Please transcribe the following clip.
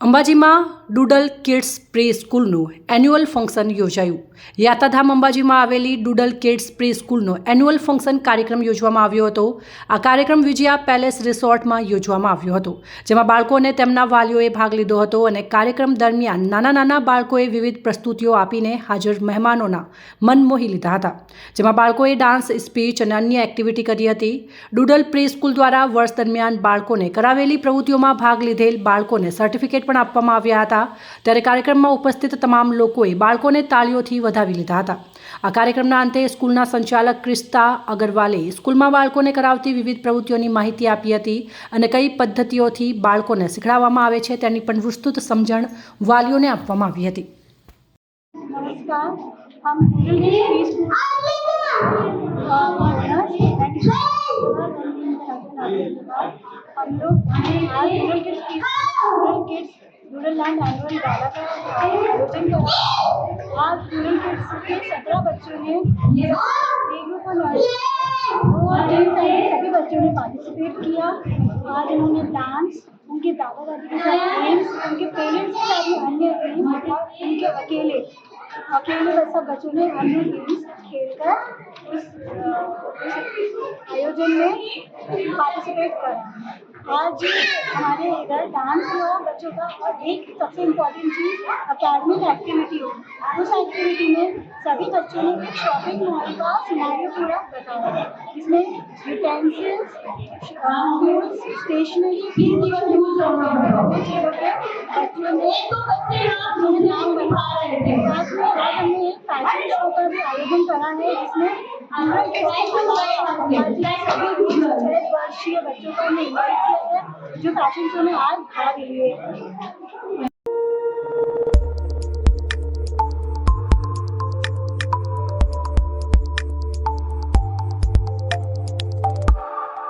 અંબાજીમાં doodle kids pre સ્કૂલનું annual function યોજાયું. યાત્રાધામ અંબાજીમાં આવેલી ડુડલ કિડ્સ પ્રી સ્કૂલનો એન્યુઅલ ફંક્શન કાર્યક્રમ યોજવામાં આવ્યો હતો. આ કાર્યક્રમ વિજયા પેલેસ રિસોર્ટમાં યોજવામાં આવ્યો હતો, જેમાં બાળકો અને તેમના વાલીઓએ ભાગ લીધો હતો અને કાર્યક્રમ દરમિયાન નાના નાના બાળકોએ વિવિધ પ્રસ્તુતિઓ આપીને હાજર મહેમાનોના મન મોહી લીધા હતા, જેમાં બાળકોએ ડાન્સ, સ્પીચ અને અન્ય એક્ટિવિટી કરી હતી. ડુડલ પ્રી સ્કૂલ દ્વારા વર્ષ દરમિયાન બાળકોને કરાવેલી પ્રવૃત્તિઓમાં ભાગ લીધેલ બાળકોને સર્ટિફિકેટ પણ આપવામાં આવ્યા હતા. ત્યારે કાર્યક્રમમાં ઉપસ્થિત તમામ લોકોએ બાળકોને તાળીઓથી વધાવી લીધા હતા આ કાર્યક્રમના અંતે સ્કૂલના સંચાલક ક્રિસ્તા અગરવાલે સ્કૂલમાં બાળકોને કરાવતી વિવિધ પ્રવૃત્તિઓની માહિતી આપી હતી અને કઈ પદ્ધતિઓથી બાળકોને શીખડાવવામાં આવે છે તેની પણ વિસ્તૃત સમજણ વાલીઓને આપવામાં આવી હતી नमस्कार हम रूरल हिल स्कूल हम लोग आज rural kids rural land annual का करा आज रूरल किड्स के सत्रह बच्चों ने एक ग्रुप और के सभी बच्चों ने पार्टिसिपेट किया। आज उन्होंने डांस उनके दादा दादी के साथ गेम्स उनके पेरेंट्स के साथ अन्य उनके अकेले अकेले सब बच्चों ने अन्य गेम्स खेलकर उस उस आयोजन में पार्टिसिपेट करा आज हमारे इधर डांस हो बच्चों का और एक सबसे इम्पोर्टेंट चीज़ अकेडमिक एक्टिविटी हो। उस एक्टिविटी में सभी बच्चों ने एक शॉपिंग मॉल का सिनेरियो पूरा बताया जिसमें यूटेंसिल्स स्टेशनरी यूज़ नाम बताया साथ में आज हमने एक फ़ैशन शो का भी आयोजन करा है जिसमें बच्चों को जो फ़ैशन शो में आज भाग लिए